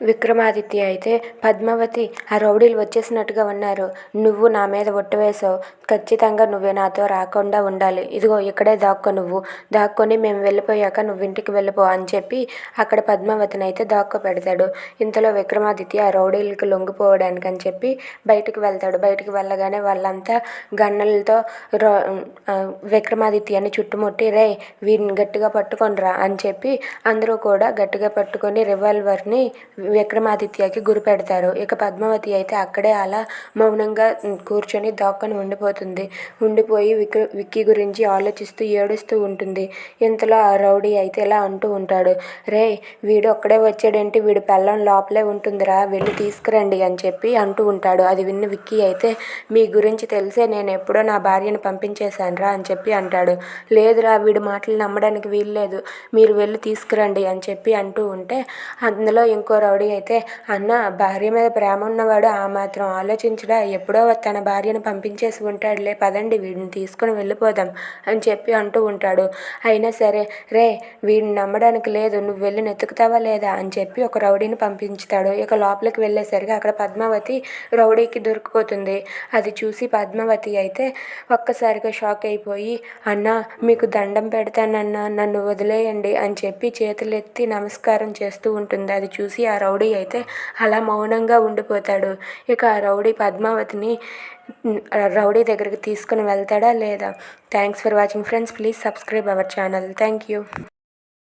విక్రమాదిత్య అయితే పద్మావతి ఆ రౌడీలు వచ్చేసినట్టుగా ఉన్నారు. నువ్వు నా మీద ఒట్టు వేసావు ఖచ్చితంగా నువ్వే నాతో రాకుండా ఉండాలి. ఇదిగో ఇక్కడే దాక్కో నువ్వు. దాక్కొని మేము వెళ్ళిపోయాక నువ్వు ఇంటికి వెళ్ళిపో అని చెప్పి అక్కడ పద్మావతిని అయితే దాక్కో పెడతాడు. ఇంతలో విక్రమాదిత్య ఆ రౌడీలకు లొంగిపోవడానికి అని చెప్పి బయటికి వెళ్తాడు. బయటికి వెళ్ళగానే వాళ్ళంతా గన్నలతో రో విక్రమాదిత్యని చుట్టుముట్టి రే వీడిని గట్టిగా పట్టుకొనిరా అని చెప్పి అందరూ కూడా గట్టిగా పట్టుకొని రివాల్వర్ని విక్రమాదిత్యకి గురి పెడతారు. ఇక పద్మావతి అయితే అక్కడే అలా మౌనంగా కూర్చొని దాక్కుని ఉండిపోతుంది. ఉండిపోయి విక్ర విక్కీ గురించి ఆలోచిస్తూ ఏడుస్తూ ఉంటుంది. ఇంతలో ఆ రౌడీ అయితే ఇలా అంటూ ఉంటాడు. రే వీడు ఒక్కడే వచ్చాడంటే వీడి పెళ్ళం లోపలే ఉంటుందిరా వెళ్ళి తీసుకురండి అని చెప్పి అంటూ ఉంటాడు. అది విన్న విక్కీ అయితే మీ గురించి తెలిసే నేను ఎప్పుడో నా భార్యను పంపించేశానురా అని చెప్పి అంటాడు. లేదురా వీడి మాటలు నమ్మడానికి వీల్లేదు. మీరు వెళ్ళి తీసుకురండి అని చెప్పి అంటూ ఉంటే అందులో ఇంకో రౌడీ అయితే అన్న భార్య మీద ప్రేమ ఉన్నవాడు ఆ మాత్రం ఆలోచించడా? ఎప్పుడో తన భార్యను పంపించేసి ఉంటాడులే పదండి వీడిని తీసుకుని వెళ్ళిపోదాం అని చెప్పి అంటూ ఉంటాడు. అయినా సరే రే వీడిని నమ్మడానికి లేదు నువ్వు వెళ్ళి నెతుకుతావా లేదా అని చెప్పి ఒక రౌడీని పంపించుతాడు. ఇక లోపలికి వెళ్ళేసరికి అక్కడ పద్మావతి రౌడీకి దొరికిపోతుంది. అది చూసి పద్మావతి అయితే ఒక్కసారిగా షాక్ అయిపోయి అన్న మీకు దండం పెడతానన్నా నన్ను వదిలేయండి అని చెప్పి చేతులెత్తి నమస్కారం చేస్తూ ఉంటుంది. అది చూసి ఆ రౌడీ అయితే అలా మౌనంగా ఉండిపోతాడు. ఇక ఆ రౌడీ పద్మావతిని రౌడీ దగ్గరికి తీసుకుని వెళ్తాడా లేదా? Thanks for watching friends please subscribe our channel thank you